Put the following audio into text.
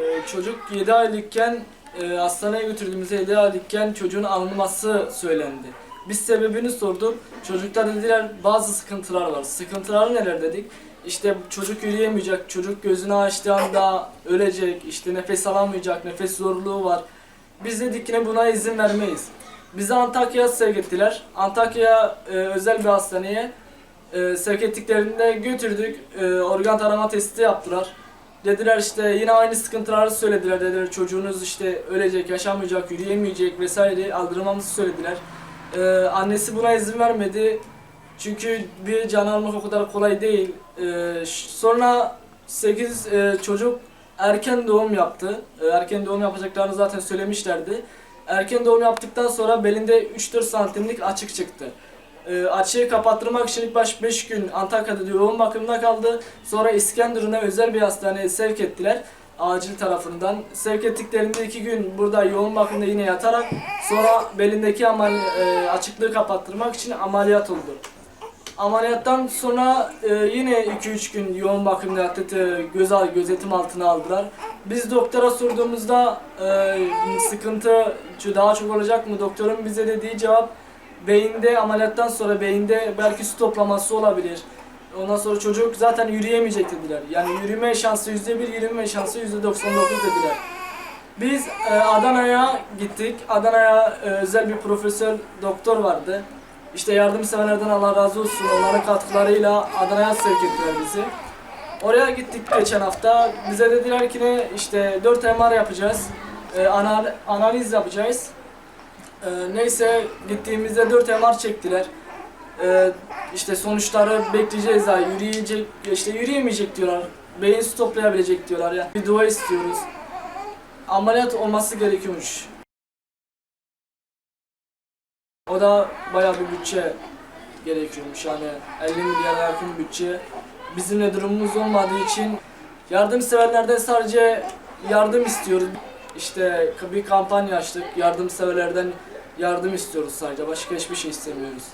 Ee, çocuk 7 aylıkken e, hastaneye götürdüğümüzde 7 aylıkken çocuğun alınması söylendi. Biz sebebini sorduk. Çocukta dediler bazı sıkıntılar var. Sıkıntıları neler dedik? İşte çocuk yürüyemeyecek, çocuk gözünü açtığı anda ölecek, işte nefes alamayacak, nefes zorluğu var. Biz dedik yine buna izin vermeyiz. Bizi Antakya'ya sevk ettiler. Antakya e, özel bir hastaneye e, sevk ettiklerinde götürdük. E, organ tarama testi yaptılar. Dediler işte yine aynı sıkıntıları söylediler. Dediler çocuğunuz işte ölecek, yaşamayacak, yürüyemeyecek vesaire aldırmamızı söylediler. E, annesi buna izin vermedi. Çünkü bir can almak o kadar kolay değil. E, ş- sonra 8 e, çocuk erken doğum yaptı. E, erken doğum yapacaklarını zaten söylemişlerdi. Erken doğum yaptıktan sonra belinde 3-4 santimlik açık çıktı. E, açığı kapattırmak için ilk baş 5 gün Antakya'da yoğun bakımda kaldı. Sonra İskenderun'a özel bir hastaneye sevk ettiler. Acil tarafından. Sevk ettiklerinde 2 gün burada yoğun bakımda yine yatarak sonra belindeki amal, e, açıklığı kapattırmak için ameliyat oldu. Ameliyattan sonra e, yine 2-3 gün yoğun bakımda yattı, te- göz gözetim altına aldılar. Biz doktora sorduğumuzda e, sıkıntı daha çok olacak mı? Doktorun bize dediği cevap beyinde ameliyattan sonra beyinde belki su toplaması olabilir. Ondan sonra çocuk zaten yürüyemeyecek dediler. Yani yürüme şansı %1, yürüme şansı %99 dediler. Biz e, Adana'ya gittik. Adana'ya e, özel bir profesör doktor vardı. İşte yardımseverlerden Allah razı olsun. Onların katkılarıyla Adana'ya sevk ettiler bizi. Oraya gittik geçen hafta. Bize dediler ki ne işte 4 MR yapacağız. E, ana- analiz yapacağız. E, neyse gittiğimizde 4 MR çektiler. E, işte sonuçları bekleyeceğiz daha yürüyecek işte yürüyemeyecek diyorlar. Beyin su toplayabilecek diyorlar ya. Bir dua istiyoruz. Ameliyat olması gerekiyormuş. O da bayağı bir bütçe gerekiyormuş yani 50 milyara yakın bütçe. Bizim de durumumuz olmadığı için yardımseverlerden sadece yardım istiyoruz. İşte bir kampanya açtık. Yardımseverlerden yardım istiyoruz sadece. Başka hiçbir şey istemiyoruz.